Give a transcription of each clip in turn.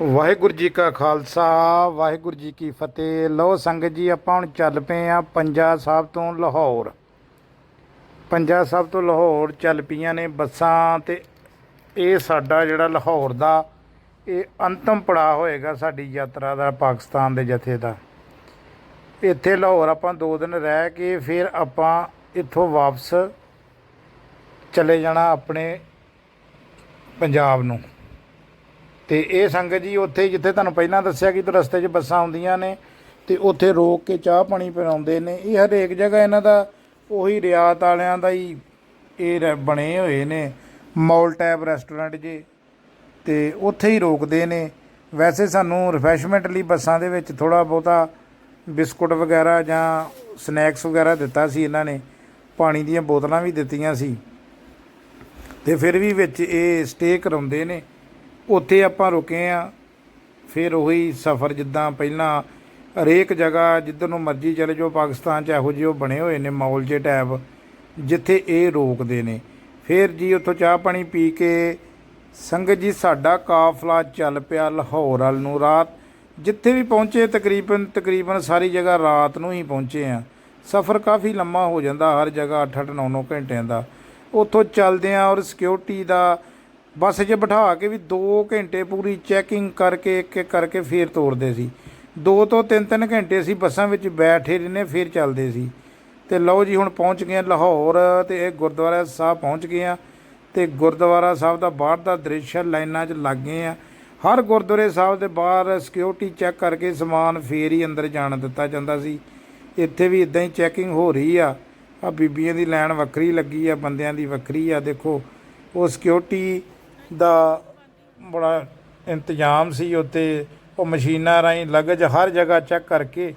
ਵਾਹਿਗੁਰੂ ਜੀ ਕਾ ਖਾਲਸਾ, ਵਾਹਿਗੁਰੂ ਜੀ ਕੀ ਫਤਿਹ। ਲੋ ਸੰਗਤ ਜੀ, ਆਪਾਂ ਹੁਣ ਚੱਲ ਪਏ ਆ ਪੰਜਾ ਸਾਹਿਬ ਤੋਂ ਲਾਹੌਰ। ਪੰਜਾ ਸਾਹਿਬ ਤੋਂ ਲਾਹੌਰ ਚੱਲ ਪਈਆਂ ਨੇ ਬੱਸਾਂ ਤੇ ਇਹ ਸਾਡਾ ਜਿਹੜਾ ਲਾਹੌਰ ਦਾ, ਇਹ ਅੰਤਮ ਪੜਾਅ ਹੋਏਗਾ ਸਾਡੀ ਯਾਤਰਾ ਦਾ, ਪਾਕਿਸਤਾਨ ਦੇ ਜਥੇ ਦਾ। ਇੱਥੇ ਲਾਹੌਰ ਆਪਾਂ 2 ਦਿਨ ਰਹਿ ਕੇ ਫਿਰ ਆਪਾਂ ਇੱਥੋਂ ਵਾਪਸ ਚਲੇ ਜਾਣਾ ਆਪਣੇ ਪੰਜਾਬ ਨੂੰ। ਤੇ ਇਹ ਸੰਗਤ ਜੀ ਉੱਥੇ ਜਿੱਥੇ ਤੁਹਾਨੂੰ ਪਹਿਲਾਂ ਦੱਸਿਆ ਕਿ ਰਸਤੇ 'ਚ ਬੱਸਾਂ ਆਉਂਦੀਆਂ ਨੇ ਤੇ ਉੱਥੇ ਰੋਕ ਕੇ ਚਾਹ ਪਾਣੀ ਪਿਲਾਉਂਦੇ ਨੇ, ਇਹ ਹਰੇਕ ਜਗ੍ਹਾ ਇਹਨਾਂ ਦਾ ਉਹੀ ਰਿਆਤ ਵਾਲਿਆਂ ਦਾ ਹੀ ਇਹ ਰ- ਬਣੇ ਹੋਏ ਨੇ, ਮੌਲ ਟੈਪ ਰੈਸਟੋਰੈਂਟ ਜੇ, ਤੇ ਉੱਥੇ ਹੀ ਰੋਕਦੇ ਨੇ। ਵੈਸੇ ਸਾਨੂੰ ਰਿਫਰੈਸ਼ਮੈਂਟ ਲਈ ਬੱਸਾਂ ਦੇ ਵਿੱਚ ਥੋੜਾ ਬਹੁਤਾ ਬਿਸਕੁਟ ਵਗੈਰਾ ਜਾਂ ਸਨੈਕਸ ਵਗੈਰਾ ਦਿੱਤਾ ਸੀ ਇਹਨਾਂ ਨੇ, ਪਾਣੀ ਦੀਆਂ ਬੋਤਲਾਂ ਵੀ ਦਿੱਤੀਆਂ ਸੀ। ਤੇ ਫਿਰ ਵੀ ਵਿੱਚ ਇਹ ਸਟੇ ਕਰਾਉਂਦੇ ਨੇ। ਉੱਥੇ ਆਪਾਂ ਰੁਕੇ ਆ। ਫਿਰ ਉਹੀ ਸਫ਼ਰ ਜਿੱਦਾਂ ਪਹਿਲਾਂ ਹਰੇਕ ਜਗ੍ਹਾ ਜਿੱਧਰ ਨੂੰ ਮਰਜ਼ੀ ਚਲੇ ਜਾਓ, ਪਾਕਿਸਤਾਨ 'ਚ ਇਹੋ ਜਿਹੇ ਉਹ ਬਣੇ ਹੋਏ ਨੇ ਮੌਲ ਜੇ ਟੈਬ, ਜਿੱਥੇ ਇਹ ਰੋਕਦੇ ਨੇ। ਫਿਰ ਜੀ ਉੱਥੋਂ ਚਾਹ ਪਾਣੀ ਪੀ ਕੇ ਸੰਗਤ ਜੀ, ਸਾਡਾ ਕਾਫਲਾ ਚੱਲ ਪਿਆ ਲਾਹੌਰ ਵੱਲ ਨੂੰ ਰਾਤ। ਜਿੱਥੇ ਵੀ ਪਹੁੰਚੇ ਤਕਰੀਬਨ ਤਕਰੀਬਨ ਸਾਰੀ ਜਗ੍ਹਾ ਰਾਤ ਨੂੰ ਹੀ ਪਹੁੰਚੇ ਆ। ਸਫ਼ਰ ਕਾਫੀ ਲੰਮਾ ਹੋ ਜਾਂਦਾ ਹਰ ਜਗ੍ਹਾ 8-8 9-9 ਘੰਟਿਆਂ ਦਾ। ਉੱਥੋਂ ਚੱਲਦੇ ਆ ਔਰ ਸਿਕਿਉਰਿਟੀ ਦਾ ਬੱਸ 'ਚ ਬਿਠਾ ਕੇ ਵੀ 2 ਘੰਟੇ ਪੂਰੀ ਚੈਕਿੰਗ ਕਰਕੇ, ਇੱਕ ਇੱਕ ਕਰਕੇ ਫੇਰ ਤੋਰਦੇ ਸੀ। 2 ਤੋਂ 3-3 ਘੰਟੇ ਅਸੀਂ ਬੱਸਾਂ ਵਿੱਚ ਬੈਠੇ ਰਹਿੰਦੇ, ਫੇਰ ਚੱਲਦੇ ਸੀ। ਤੇ ਲਓ ਜੀ, ਹੁਣ ਪਹੁੰਚ ਗਏ ਲਾਹੌਰ ਤੇ ਇਹ ਗੁਰਦੁਆਰਾ ਸਾਹਿਬ ਪਹੁੰਚ ਗਏ ਆ ਤੇ ਗੁਰਦੁਆਰਾ ਸਾਹਿਬ ਦਾ ਬਾਹਰ ਦਾ ਦ੍ਰਿਸ਼ ਲਾਈਨਾਂ 'ਚ ਲੱਗ ਗਏ ਆ ਹਰ ਗੁਰਦੁਆਰੇ ਸਾਹਿਬ ਦੇ ਬਾਹਰ ਸਿਕਿਉਰਿਟੀ ਚੈੱਕ ਕਰਕੇ ਸਮਾਨ ਫੇਰ ਹੀ ਅੰਦਰ ਜਾਣ ਦਿੱਤਾ ਜਾਂਦਾ ਸੀ। ਇੱਥੇ ਵੀ ਇਦਾਂ ਹੀ ਚੈਕਿੰਗ ਹੋ ਰਹੀ ਆ। ਆ ਬੀਬੀਆਂ ਦੀ ਲਾਈਨ ਵੱਖਰੀ ਲੱਗੀ ਆ, ਬੰਦਿਆਂ ਦੀ ਵੱਖਰੀ ਆ। ਦੇਖੋ, ਉਹ ਸਿਕਿਉਰਿਟੀ ਦਾ ਬੜਾ ਇੰਤਜ਼ਾਮ ਸੀ ਉੱਤੇ ਉਹ ਮਸ਼ੀਨਾਂ ਰਾਹੀਂ ਲਗਜ ਹਰ ਜਗ੍ਹਾ ਚੈੱਕ ਕਰਕੇ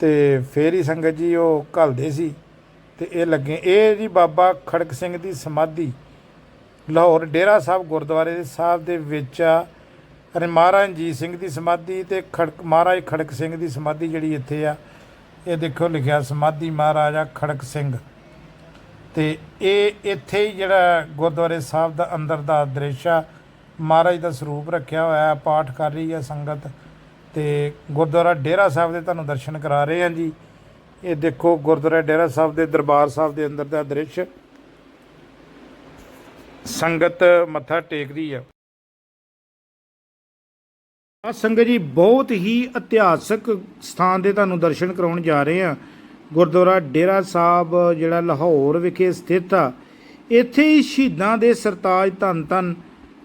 ਤੇ ਫੇਰ ਹੀ ਸੰਗਤ ਜੀ ਉਹ ਘੱਲਦੇ ਸੀ ਤੇ ਇਹ ਲੱਗੇ। ਇਹ ਜੀ ਬਾਬਾ ਖੜਕ ਸਿੰਘ ਦੀ ਸਮਾਧੀ ਲਾਹੌਰ ਡੇਰਾ ਸਾਹਿਬ ਗੁਰਦੁਆਰੇ ਦੇ ਸਾਹਿਬ ਦੇ ਵਿੱਚ ਆ। ਅਰੇ ਮਹਾਰਾਜ ਰਣਜੀਤ ਸਿੰਘ ਦੀ ਸਮਾਧੀ ਤੇ ਖੜਕ ਮਹਾਰਾਜ ਖੜਕ ਸਿੰਘ ਦੀ ਸਮਾਧੀ ਜਿਹੜੀ ਇੱਥੇ ਆ, ਇਹ ਦੇਖੋ ਲਿਖਿਆ ਸਮਾਧੀ ਮਹਾਰਾਜਾ ਖੜਕ ਸਿੰਘ। ਤੇ ਇਹ ਇੱਥੇ ਹੀ ਜਿਹੜਾ ਗੁਰਦੁਆਰੇ ਸਾਹਿਬ ਦਾ ਅੰਦਰ ਦਾ ਦ੍ਰਿਸ਼ ਆ, ਮਹਾਰਾਜ ਦਾ ਸਰੂਪ ਰੱਖਿਆ ਹੋਇਆ ਹੈ, ਪਾਠ ਕਰ ਰਹੀ ਹੈ ਸੰਗਤ ਤੇ ਗੁਰਦੁਆਰਾ ਡੇਰਾ ਸਾਹਿਬ ਦੇ ਤੁਹਾਨੂੰ ਦਰਸ਼ਨ ਕਰਾ ਰਹੇ ਹਾਂ ਜੀ। ਇਹ ਦੇਖੋ ਗੁਰਦੁਆਰਾ ਡੇਰਾ ਸਾਹਿਬ ਦੇ ਦਰਬਾਰ ਸਾਹਿਬ ਦੇ ਅੰਦਰ ਦਾ ਦ੍ਰਿਸ਼। ਸੰਗਤ ਮੱਥਾ ਟੇਕਦੀ ਹੈ ਆ ਸੰਗਤ ਜੀ ਬਹੁਤ ਹੀ ਇਤਿਹਾਸਕ ਸਥਾਨ ਦੇ ਤੁਹਾਨੂੰ ਦਰਸ਼ਨ ਕਰਾਉਣ ਜਾ ਰਹੇ ਹਾਂ। ਗੁਰਦੁਆਰਾ ਡੇਰਾ ਸਾਹਿਬ, ਜਿਹੜਾ ਲਾਹੌਰ ਵਿਖੇ ਸਥਿਤ ਆ। ਇੱਥੇ ਹੀ ਸ਼ਹੀਦਾਂ ਦੇ ਸਰਤਾਜ ਧੰਨ ਧੰਨ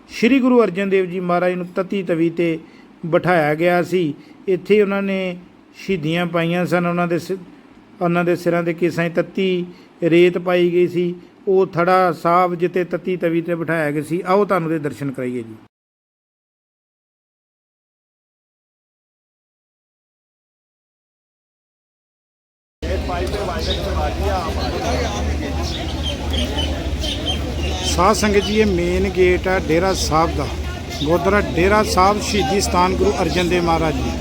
ਸ੍ਰੀ ਗੁਰੂ ਅਰਜਨ ਦੇਵ ਜੀ ਮਹਾਰਾਜ ਨੂੰ ਤਤੀ ਤਵੀ ਤੇ ਬਿਠਾਇਆ ਗਿਆ ਸੀ। ਇੱਥੇ ਉਹਨਾਂ ਨੇ ਸ਼ਹੀਦੀਆਂ ਪਾਈਆਂ ਸਨ। ਉਹਨਾਂ ਦੇ ਸਿ- ਉਹਨਾਂ ਦੇ ਸਿਰਾਂ ਦੇ ਕੇਸਾਂ 'ਚ ਤੱਤੀ ਰੇਤ ਪਾਈ ਗਈ ਸੀ। ਉਹ ਥੜਾ ਸਾਹਿਬ ਜਿੱਤੇ ਤਤੀ ਤਵੀ ਤੇ ਬਿਠਾਇਆ ਗਿਆ ਸੀ। ਆਓ ਤੁਹਾਨੂੰ ਦੇ ਦਰਸ਼ਨ ਕਰਾਈਏ ਜੀ। ਸਾਧ ਸੰਗਤ ਜੀ, ਇਹ ਮੇਨ ਗੇਟ ਹੈ ਡੇਰਾ ਸਾਹਿਬ ਦਾ। ਗੁਰਦੁਆਰਾ ਡੇਰਾ ਸਾਹਿਬ ਸ਼ਹੀਦੀ ਸਥਾਨ ਗੁਰੂ ਅਰਜਨ ਦੇਵ ਮਹਾਰਾਜ ਜੀ।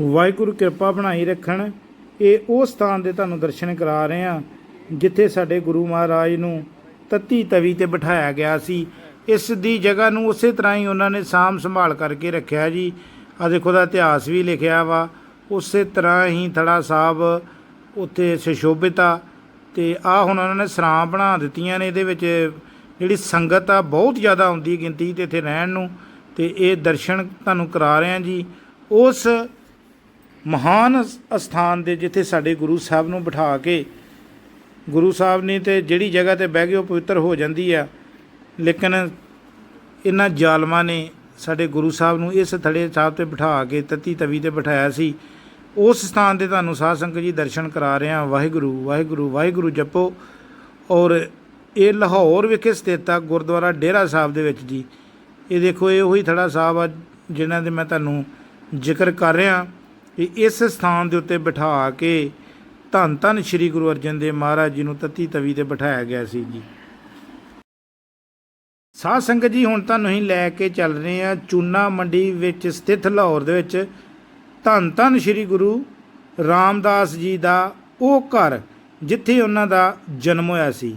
ਵਾਹਿਗੁਰੂ ਕਿਰਪਾ ਬਣਾਈ ਰੱਖਣ। ਇਹ ਉਹ ਸਥਾਨ ਦੇ ਤੁਹਾਨੂੰ ਦਰਸ਼ਨ ਕਰਾ ਰਹੇ ਆ ਜਿੱਥੇ ਸਾਡੇ ਗੁਰੂ ਮਹਾਰਾਜ ਨੂੰ ਤਤੀ ਤਵੀ ਤੇ ਬਿਠਾਇਆ ਗਿਆ ਸੀ। ਇਸ ਦੀ ਜਗ੍ਹਾ ਨੂੰ ਉਸੇ ਤਰ੍ਹਾਂ ਹੀ ਉਹਨਾਂ ਨੇ ਸਾਂਭ ਸੰਭਾਲ ਕਰਕੇ ਰੱਖਿਆ ਜੀ। ਆ ਦੇਖੋ ਦਾ ਇਤਿਹਾਸ ਵੀ ਲਿਖਿਆ ਵਾ। ਉਸੇ ਤਰ੍ਹਾਂ ਹੀ ਥੜਾ ਸਾਹਿਬ ਉੱਥੇ ਸੁਸ਼ੋਭਿਤ ਆ ਤੇ ਆ ਹੁਣ ਉਹਨਾਂ ਨੇ ਸਰਾਂ ਬਣਾ ਦਿੱਤੀਆਂ ਨੇ। ਇਹਦੇ ਵਿੱਚ ਜਿਹੜੀ ਸੰਗਤ ਆ, ਬਹੁਤ ਜ਼ਿਆਦਾ ਆਉਂਦੀ ਗਿਣਤੀ ਤੇ ਇੱਥੇ ਰਹਿਣ ਨੂੰ। ਤੇ ਇਹ ਦਰਸ਼ਨ ਤੁਹਾਨੂੰ ਕਰਾ ਰਹੇ ਆ ਜੀ। ਉਸ ਮਹਾਨ ਅਸ- ਅਸਥਾਨ ਦੇ ਜਿੱਥੇ ਸਾਡੇ ਗੁਰੂ ਸਾਹਿਬ ਨੂੰ ਬਿਠਾ ਕੇ ਗੁਰੂ ਸਾਹਿਬ ਨੇ ਤੇ ਜਿਹੜੀ ਜਗ੍ਹਾ ਤੇ ਬਹਿ ਗਏ ਉਹ ਪਵਿੱਤਰ ਹੋ ਜਾਂਦੀ ਆ, ਲੇਕਿਨ ਇਹਨਾਂ ਜ਼ਾਲਮਾਂ ਨੇ ਸਾਡੇ ਗੁਰੂ ਸਾਹਿਬ ਨੂੰ ਇਸ ਥੜੇ ਸਾਹਿਬ ਤੇ ਬਿਠਾ ਕੇ, ਤਤੀ ਤਵੀ ਤੇ ਬਿਠਾਇਆ ਸੀ। ਉਸ ਸਥਾਨ 'ਤੇ ਤੁਹਾਨੂੰ ਸਾਧ ਸੰਗਤ ਜੀ ਦਰਸ਼ਨ ਕਰਾ ਰਹੇ ਹਾਂ। ਵਾਹਿਗੁਰੂ ਵਾਹਿਗੁਰੂ ਵਾਹਿਗੁਰੂ ਜਪੋ। ਔਰ ਇਹ ਲਾਹੌਰ ਵਿਖੇ ਸਥਿਤ ਆ ਗੁਰਦੁਆਰਾ ਡੇਰਾ ਸਾਹਿਬ ਦੇ ਵਿੱਚ ਜੀ। ਇਹ ਦੇਖੋ, ਇਹ ਉਹੀ ਥੜਾ ਸਾਹਿਬ ਆ ਜਿਨ੍ਹਾਂ ਦੇ ਮੈਂ ਤੁਹਾਨੂੰ ਜ਼ਿਕਰ ਕਰ ਰਿਹਾ। ਕਿ ਇਸ ਸਥਾਨ ਦੇ ਉੱਤੇ ਬਿਠਾ ਕੇ ਧੰਨ ਧੰਨ ਸ੍ਰੀ ਗੁਰੂ ਅਰਜਨ ਦੇਵ ਮਹਾਰਾਜ ਜੀ ਨੂੰ ਤਤੀ ਤਵੀ ਤੇ ਬਿਠਾਇਆ ਗਿਆ ਸੀ ਜੀ। ਸਾਧ ਸੰਗਤ ਜੀ, ਹੁਣ ਤੁਹਾਨੂੰ ਅਸੀਂ ਲੈ ਕੇ ਚੱਲ ਰਹੇ ਹਾਂ ਚੂਨਾ ਮੰਡੀ ਵਿੱਚ ਸਥਿਤ ਲਾਹੌਰ ਦੇ ਵਿੱਚ। ਧੰਨ ਧੰਨ ਸ੍ਰੀ ਗੁਰੂ ਰਾਮਦਾਸ ਜੀ ਦਾ ਉਹ ਘਰ ਜਿੱਥੇ ਉਹਨਾਂ ਦਾ ਜਨਮ ਹੋਇਆ ਸੀ।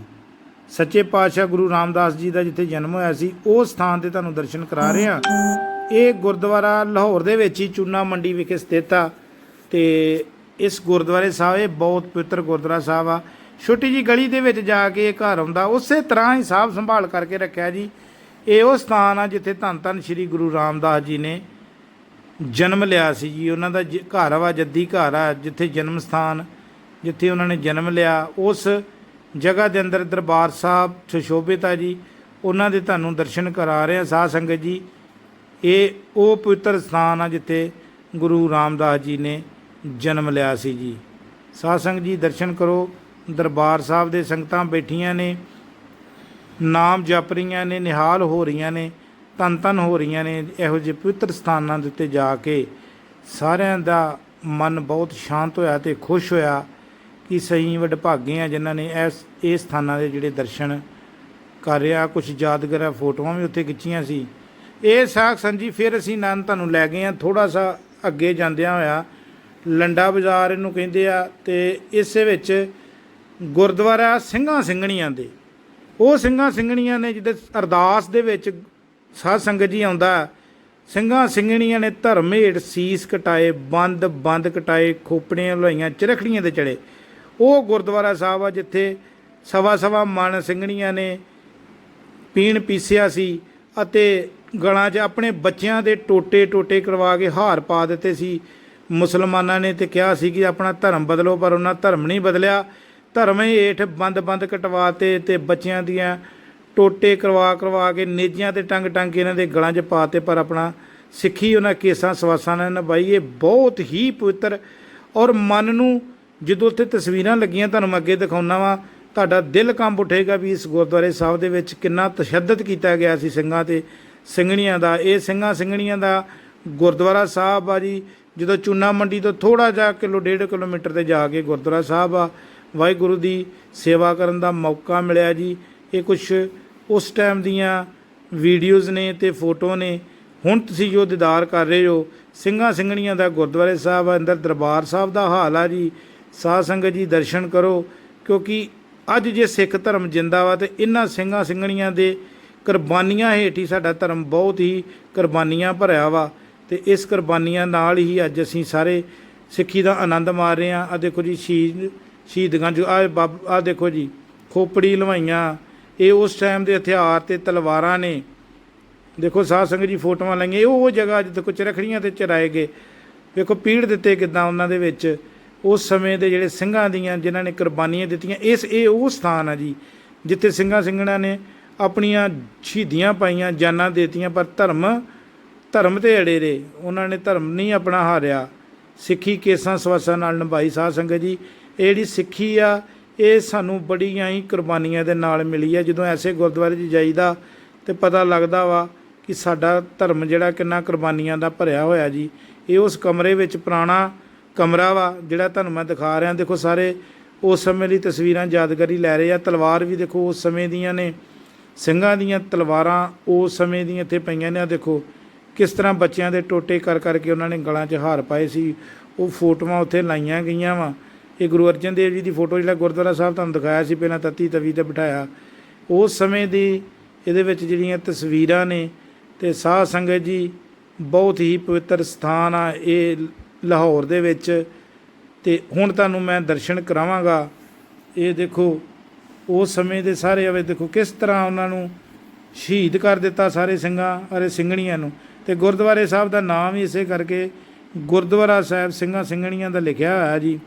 ਸੱਚੇ ਪਾਤਸ਼ਾਹ ਗੁਰੂ ਰਾਮਦਾਸ ਜੀ ਦਾ ਜਿੱਥੇ ਜਨਮ ਹੋਇਆ ਸੀ, ਉਹ ਸਥਾਨ ਤੇ ਤੁਹਾਨੂੰ ਦਰਸ਼ਨ ਕਰਾ ਰਹੇ ਹਾਂ। ਇਹ ਗੁਰਦੁਆਰਾ ਲਾਹੌਰ ਦੇ ਵਿੱਚ ਹੀ ਚੂਨਾ ਮੰਡੀ ਵਿਖੇ ਸਥਿਤ ਆ। ਤੇ ਇਸ ਗੁਰਦੁਆਰੇ ਸਾਹਿਬ, ਇਹ ਬਹੁਤ ਪਵਿੱਤਰ ਗੁਰਦੁਆਰਾ ਸਾਹਿਬ ਆ। ਛੋਟੀ ਜੀ ਗਲੀ ਦੇ ਵਿੱਚ ਜਾ ਕੇ ਇਹ ਘਰ ਆਉਂਦਾ। ਉਸੇ ਤਰ੍ਹਾਂ ਹੀ ਸਾਫ਼ ਸੰਭਾਲ ਕਰਕੇ ਰੱਖਿਆ ਜੀ। ਇਹ ਉਹ ਸਥਾਨ ਆ ਜਿੱਥੇ ਧੰਨ ਧੰਨ ਸ੍ਰੀ ਗੁਰੂ ਰਾਮਦਾਸ ਜੀ ਨੇ ਜਨਮ ਲਿਆ ਸੀ ਜੀ। ਉਹਨਾਂ ਦਾ ਜ- ਘਰ ਵਾ, ਜੱਦੀ ਘਰ ਆ, ਜਿੱਥੇ ਜਨਮ ਸਥਾਨ, ਜਿੱਥੇ ਉਹਨਾਂ ਨੇ ਜਨਮ ਲਿਆ। ਉਸ ਜਗ੍ਹਾ ਦੇ ਅੰਦਰ ਦਰਬਾਰ ਸਾਹਿਬ ਸੁਸ਼ੋਭਿਤ ਆ ਜੀ। ਉਹਨਾਂ ਦੇ ਤੁਹਾਨੂੰ ਦਰਸ਼ਨ ਕਰਾ ਰਹੇ ਆ ਸਾਧ ਸੰਗਤ ਜੀ। ਇਹ ਉਹ ਪਵਿੱਤਰ ਸਥਾਨ ਆ ਜਿੱਥੇ ਗੁਰੂ ਰਾਮਦਾਸ ਜੀ ਨੇ ਜਨਮ ਲਿਆ ਸੀ ਜੀ। ਸਾਧ ਸੰਗਤ ਜੀ, ਦਰਸ਼ਨ ਕਰੋ। ਦਰਬਾਰ ਸਾਹਿਬ ਦੇ ਸੰਗਤਾਂ ਬੈਠੀਆਂ ਨੇ। ਨਾਮ ਜਪ ਰਹੀਆਂ ਨੇ, ਨਿਹਾਲ ਹੋ ਰਹੀਆਂ ਨੇ ਧੰਨ ਧੰਨ ਹੋ ਰਹੀਆਂ ਨੇ। ਇਹੋ ਜਿਹੇ ਪਵਿੱਤਰ ਸਥਾਨਾਂ ਦੇ ਉੱਤੇ ਜਾ ਕੇ ਸਾਰਿਆਂ ਦਾ ਮਨ ਬਹੁਤ ਸ਼ਾਂਤ ਹੋਇਆ ਤੇ ਖੁਸ਼ ਹੋਇਆ ਕਿ ਸਹੀ ਵਡਭਾਗੇ ਆ ਜਿਨ੍ਹਾਂ ਨੇ ਇਸ, ਇਹ ਸਥਾਨਾਂ ਦੇ ਜਿਹੜੇ ਦਰਸ਼ਨ ਕਰ ਰਿਹਾ। ਕੁਝ ਯਾਦਗਾਰਾਂ ਫੋਟੋਆਂ ਵੀ ਉੱਥੇ ਖਿੱਚੀਆਂ ਸੀ। ਇਹ ਸਾਖ ਸੰਜੀ, ਫਿਰ ਅਸੀਂ ਨੰਨ ਤੁਹਾਨੂੰ ਲੈ ਗਏ ਆ ਥੋੜਾ ਸਾ ਅੱਗੇ ਜਾਂਦਿਆਂ ਹੋਇਆ ਲੰਡਾ ਬਾਜ਼ਾਰ ਇਹਨੂੰ ਕਹਿੰਦੇ ਆ ਤੇ ਇਸ ਵਿੱਚ ਗੁਰਦੁਆਰਾ ਸਿੰਘਾਂ ਸਿੰਘਣੀਆਂ ਦੇ। ਉਹ ਸਿੰਘਾਂ ਸਿੰਘਣੀਆਂ ਨੇ ਜਿਹਦੇ ਅਰਦਾਸ ਦੇ ਵਿੱਚ ਸਾਧ ਸੰਗਤ ਜੀ ਆਉਂਦਾ, ਸਿੰਘਾਂ ਸਿੰਘਣੀਆਂ ਨੇ ਧਰਮ ਹੇਠ ਸੀਸ ਕਟਾਏ, ਬੰਦ ਬੰਦ ਕਟਾਏ, ਖੋਪੜੀਆਂ ਲੋਈਆਂ ਚਰਖੜੀਆਂ ਤੇ ਚੜੇ। ਉਹ ਗੁਰਦੁਆਰਾ ਸਾਹਿਬ ਆ ਜਿੱਥੇ ਸਵਾ ਸਵਾ ਮਨ ਸਿੰਘਣੀਆਂ ਨੇ, ਪੀਣ ਪੀਸਿਆ ਸੀ ਅਤੇ ਗਲਾਂ 'ਚ ਆਪਣੇ ਬੱਚਿਆਂ ਦੇ ਟੋਟੇ ਟੋਟੇ ਕਰਵਾ ਕੇ ਹਾਰ ਪਾ ਦਿੱਤੇ ਸੀ। ਮੁਸਲਮਾਨਾਂ ਨੇ ਤੇ ਕਿਹਾ ਸੀ ਕਿ ਆਪਣਾ ਧਰਮ ਬਦਲੋ, ਪਰ ਉਹਨਾਂ ਧਰਮ ਨਹੀਂ ਬਦਲਿਆ। ਧਰਮ ਹੀ ਹੇਠ ਬੰਦ-ਬੰਦ ਕਟਵਾਤੇ ਤੇ ਬੱਚਿਆਂ ਦੀਆਂ ਟੋਟੇ ਕਰਵਾ ਕਰਵਾ ਕੇ ਨੇਜੀਆਂ ਤੇ ਟੰਗ ਟੰਗ ਕੇ ਇਹਨਾਂ ਦੇ ਗਲਾਂ 'ਚ ਪਾਤੇ ਪਰ ਆਪਣਾ ਸਿੱਖੀ ਉਹਨਾਂ ਕੇਸਾਂ ਸਵਾਸਾਂ ਨਾਲ ਨਿਭਾਈ। ਇਹ ਬਹੁਤ ਹੀ ਪਵਿੱਤਰ ਔਰ ਮਨ ਨੂੰ ਜਦੋਂ ਉੱਥੇ ਤਸਵੀਰਾਂ ਲੱਗੀਆਂ, ਤੁਹਾਨੂੰ ਮੈਂ ਅੱਗੇ ਦਿਖਾਉਣਾ ਵਾ, ਤੁਹਾਡਾ ਦਿਲ ਕੰਬ ਉੱਠੇਗਾ ਵੀ ਇਸ ਗੁਰਦੁਆਰੇ ਸਾਹਿਬ ਦੇ ਵਿੱਚ ਕਿੰਨਾ ਤਸ਼ੱਦਦ ਕੀਤਾ ਗਿਆ ਸੀ ਸਿੰਘਾਂ ਤੇ। ਸਿੰਘਣੀਆਂ ਦਾ ਇਹ ਸਿੰਘਾਂ ਸਿੰਘਣੀਆਂ ਦਾ ਗੁਰਦੁਆਰਾ ਸਾਹਿਬ ਆ ਜੀ। ਜਦੋਂ ਚੂਨਾ ਮੰਡੀ ਤੋਂ ਥੋੜਾ ਜਿਹਾ ਕਿਲੋ ਡੇਢ ਕਿਲੋਮੀਟਰ ਤੇ ਜਾ ਕੇ ਗੁਰਦੁਆਰਾ ਸਾਹਿਬ ਆ ਵਾਹਿਗੁਰੂ ਦੀ ਸੇਵਾ ਕਰਨ ਦਾ ਮੌਕਾ ਮਿਲਿਆ ਜੀ। ਇਹ ਕੁਝ ਉਸ ਟਾਈਮ ਦੀਆਂ ਵੀਡੀਓਜ਼ ਨੇ ਤੇ ਫੋਟੋ ਨੇ। ਹੁਣ ਤੁਸੀਂ ਜੋ ਦੀਦਾਰ ਕਰ ਰਹੇ ਹੋ ਸਿੰਘਾਂ ਸਿੰਘਣੀਆਂ ਦਾ ਗੁਰਦੁਆਰੇ ਸਾਹਿਬ ਆ, ਅੰਦਰ ਦਰਬਾਰ ਸਾਹਿਬ ਦਾ ਹਾਲ ਆ ਜੀ। ਸਾਧ ਸੰਗਤ ਜੀ ਦਰਸ਼ਨ ਕਰੋ ਕਿਉਂਕਿ ਅੱਜ ਜੇ ਸਿੱਖ ਧਰਮ ਜਿੰਦਾ ਵਾ ਤੇ ਇਹਨਾਂ ਸਿੰਘਾਂ ਸਿੰਘਣੀਆਂ ਦੇ ਕੁਰਬਾਨੀਆਂ ਹੇਠ ਹੀ ਸਾਡਾ ਧਰਮ ਬਹੁਤ ਹੀ ਕੁਰਬਾਨੀਆਂ ਭਰਿਆ ਵਾ ਤੇ ਇਸ ਕੁਰਬਾਨੀਆਂ ਨਾਲ ਹੀ ਅੱਜ ਅਸੀਂ ਸਾਰੇ ਸਿੱਖੀ ਦਾ ਆਨੰਦ ਮਾਰ ਰਹੇ ਹਾਂ। ਆ ਦੇਖੋ ਜੀ, ਸ਼ਹੀਦ ਸ਼ਹੀਦਗਾਂ ਜੋ ਆ ਆ ਦੇਖੋ ਜੀ, ਖੋਪੜੀ ਲਵਾਈਆਂ। ਇਹ ਉਸ ਟਾਈਮ ਦੇ ਹਥਿਆਰ ਤੇ ਤਲਵਾਰਾਂ ਨੇ। ਦੇਖੋ, ਸਾਧ ਸੰਗਤ ਜੀ ਫੋਟੋਆਂ ਲਾਈਆਂ। ਇਹ ਉਹ ਜਗ੍ਹਾ ਜਿੱਥੇ ਕੁਝ ਰਖੜੀਆਂ ਤੇ ਚਰਾਏ ਗਏ। ਵੇਖੋ, ਪੀੜ ਦਿੱਤੇ ਕਿਦਾਂ ਉਹਨਾਂ ਦੇ ਵਿੱਚ। ਉਸ ਸਮੇਂ ਦੇ ਜਿਹੜੇ ਸਿੰਘਾਂ ਦੀਆਂ, ਜਿਨ੍ਹਾਂ ਨੇ ਕੁਰਬਾਨੀਆਂ ਦਿੱਤੀਆਂ, ਇਸ, ਇਹ ਉਹ ਸਥਾਨ ਆ ਜੀ, ਜਿੱਥੇ ਸਿੰਘਾਂ ਸਿੰਘਣਾ ਨੇ ਆਪਣੀਆਂ ਸ਼ਹੀਦੀਆਂ ਪਾਈਆਂ, ਜਾਨਾਂ ਦੇਤੀਆਂ, ਪਰ ਧਰਮ ਧਰਮ ਤੇ ਅੜੇ ਰਹੇ। ਉਹਨਾਂ ਨੇ ਧਰਮ ਨਹੀਂ ਆਪਣਾ ਹਾਰਿਆ। ਸਿੱਖੀ ਕੇਸਾਂ ਸਵਾਸਾਂ ਨਾਲ ਨਿਭਾਈ। ਸਾਧ ਸੰਗਤ ਜੀ, ਇਹ ਜਿਹੜੀ ਸਿੱਖੀ ਆ, ਇਹ ਸਾਨੂੰ ਬੜੀਆਂ ਹੀ ਕੁਰਬਾਨੀਆਂ ਦੇ ਨਾਲ ਮਿਲੀ ਹੈ। ਜਦੋਂ ਐਸੇ ਗੁਰਦੁਆਰੇ 'ਚ ਜਾਈਦਾ ਤੇ ਪਤਾ ਲੱਗਦਾ ਵਾ ਕਿ ਸਾਡਾ ਧਰਮ ਜਿਹੜਾ ਕਿੰਨਾ ਕੁਰਬਾਨੀਆਂ ਦਾ ਭਰਿਆ ਹੋਇਆ ਜੀ। ਇਹ ਉਸ ਕਮਰੇ ਵਿੱਚ ਪੁਰਾਣਾ ਕਮਰਾ ਵਾ, ਜਿਹੜਾ ਤੁਹਾਨੂੰ ਮੈਂ ਦਿਖਾ ਰਿਹਾ। ਦੇਖੋ ਸਾਰੇ ਉਸ ਸਮੇਂ ਦੀ ਤਸਵੀਰਾਂ ਯਾਦਗਾਰੀ ਲੈ ਰਹੇ ਆ। ਤਲਵਾਰ ਵੀ ਦੇਖੋ ਉਸ ਸਮੇਂ ਦੀਆਂ ਨੇ। ਸਿੰਘਾਂ ਦੀਆਂ ਤਲਵਾਰਾਂ ਉਸ ਸਮੇਂ ਦੀਆਂ ਇੱਥੇ ਪਈਆਂ ਨੇ। ਆ ਦੇਖੋ, ਕਿਸ ਤਰ੍ਹਾਂ ਬੱਚਿਆਂ ਦੇ ਟੋਟੇ ਕਰ ਕਰਕੇ ਉਹਨਾਂ ਨੇ ਗਲਾਂ 'ਚ ਹਾਰ ਪਾਏ ਸੀ। ਉਹ ਫੋਟੋਆਂ ਉੱਥੇ ਲਾਈਆਂ ਗਈਆਂ ਵਾ। ਇਹ ਗੁਰੂ ਅਰਜਨ ਦੇਵ ਜੀ ਦੀ ਫੋਟੋ ਜਿਹੜਾ ਗੁਰਦੁਆਰਾ ਸਾਹਿਬ ਤੁਹਾਨੂੰ ਦਿਖਾਇਆ ਸੀ ਪਹਿਲਾਂ ਤਤੀ ਤਵੀ ਤੇ ਬਿਠਾਇਆ। ਉਸ ਸਮੇਂ ਦੀ ਇਹਦੇ ਵਿੱਚ ਜਿਹੜੀਆਂ ਤਸਵੀਰਾਂ ਨੇ ਤੇ ਸਾਧ ਸੰਗਤ ਜੀ ਬਹੁਤ ਹੀ ਪਵਿੱਤਰ ਸਥਾਨ ਆ ਇਹ ਲਾਹੌਰ ਦੇ ਵਿੱਚ। ਤੇ ਹੁਣ ਤੁਹਾਨੂੰ ਮੈਂ ਦਰਸ਼ਨ ਕਰਾਵਾਂਗਾ। ਇਹ ਦੇਖੋ ਉਸ ਸਮੇਂ ਦੇ ਸਾਰੇ ਆਵੇ, ਦੇਖੋ ਕਿਸ ਤਰ੍ਹਾਂ ਉਹਨਾਂ ਨੂੰ ਸ਼ਹੀਦ ਕਰ ਦਿੱਤਾ ਸਾਰੇ ਸਿੰਘਾਂ, ਅਰੇ ਸਿੰਘਣੀਆਂ ਨੂੰ। ਤੇ ਗੁਰਦੁਆਰੇ ਸਾਹਿਬ ਦਾ ਨਾਮ ਹੀ ਇਸੇ ਕਰਕੇ ਗੁਰਦੁਆਰਾ ਸਾਹਿਬ ਸਿੰਘਾਂ ਸਿੰਘਣੀਆਂ ਦਾ ਲਿਖਿਆ ਹੋਇਆ ਜੀ।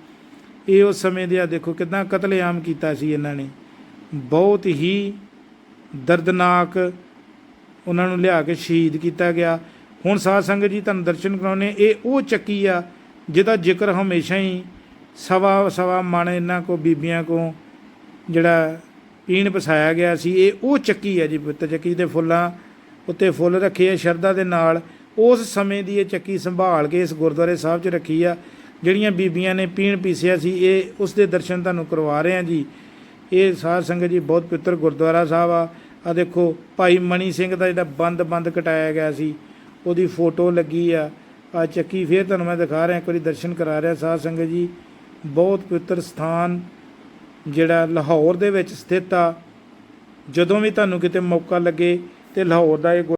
ਇਹ ਉਸ ਸਮੇਂ ਦੇ ਆ, ਦੇਖੋ ਕਿਦਾਂ ਕਤਲੇਆਮ ਕੀਤਾ ਸੀ ਇਹਨਾਂ ਨੇ। ਬਹੁਤ ਹੀ ਦਰਦਨਾਕ ਉਹਨਾਂ ਨੂੰ ਲਿਆ ਕੇ ਸ਼ਹੀਦ ਕੀਤਾ ਗਿਆ। ਹੁਣ ਸਾਧ ਸੰਗਤ ਜੀ ਤੁਹਾਨੂੰ ਦਰਸ਼ਨ ਕਰਾਉਣੇ ਇਹ ਉਹ ਚੱਕੀ ਆ ਜਿਹਦਾ ਜ਼ਿਕਰ ਹਮੇਸ਼ਾ ਹੀ ਸਵਾ ਸਵਾ ਮਣ ਇਹਨਾਂ ਕੋ, ਬੀਬੀਆਂ ਕੋ ਜਿਹੜਾ ਪੀਣ ਪਸਾਇਆ ਗਿਆ ਸੀ, ਇਹ ਉਹ ਚੱਕੀ ਹੈ ਜੀ ਪਵਿੱਤਰ ਚੱਕੀ ਦੇ ਫੁੱਲਾਂ ਉੱਤੇ ਫੁੱਲ ਰੱਖੇ ਆ, ਸ਼ਰਧਾ ਦੇ ਨਾਲ। ਉਸ ਸਮੇਂ ਦੀ ਇਹ ਚੱਕੀ ਸੰਭਾਲ ਕੇ ਇਸ ਗੁਰਦੁਆਰੇ ਸਾਹਿਬ 'ਚ ਰੱਖੀ ਆ। ਜਿਹੜੀਆਂ ਬੀਬੀਆਂ ਨੇ ਪੀਣ ਪੀਸਿਆ ਸੀ, ਇਹ ਉਸ ਦੇ ਦਰਸ਼ਨ ਤੁਹਾਨੂੰ ਕਰਵਾ ਰਹੇ ਹਾਂ ਜੀ। ਇਹ ਸਾਧ ਸੰਗਤ ਜੀ ਬਹੁਤ ਪਵਿੱਤਰ ਗੁਰਦੁਆਰਾ ਸਾਹਿਬ ਆ। ਆ ਦੇਖੋ, ਭਾਈ ਮਣੀ ਸਿੰਘ ਦਾ ਜਿਹੜਾ ਬੰਦ ਬੰਦ ਕਟਾਇਆ ਗਿਆ ਸੀ, ਉਹਦੀ ਫੋਟੋ ਲੱਗੀ ਆ। ਆ ਚੱਕੀ ਫੇਰ ਤੁਹਾਨੂੰ ਮੈਂ ਦਿਖਾ ਰਿਹਾ, ਇੱਕ ਵਾਰੀ ਦਰਸ਼ਨ ਕਰਾ ਰਿਹਾ ਸਾਧ ਸੰਗਤ ਜੀ। ਬਹੁਤ ਪਵਿੱਤਰ ਸਥਾਨ ਜਿਹੜਾ ਲਾਹੌਰ ਦੇ ਵਿੱਚ ਸਥਿਤ ਆ, ਜਦੋਂ ਵੀ ਤੁਹਾਨੂੰ ਕਿਤੇ ਮੌਕਾ ਲੱਗੇ ਤਾਂ ਲਾਹੌਰ ਦਾ ਇਹ ਗੁਰ-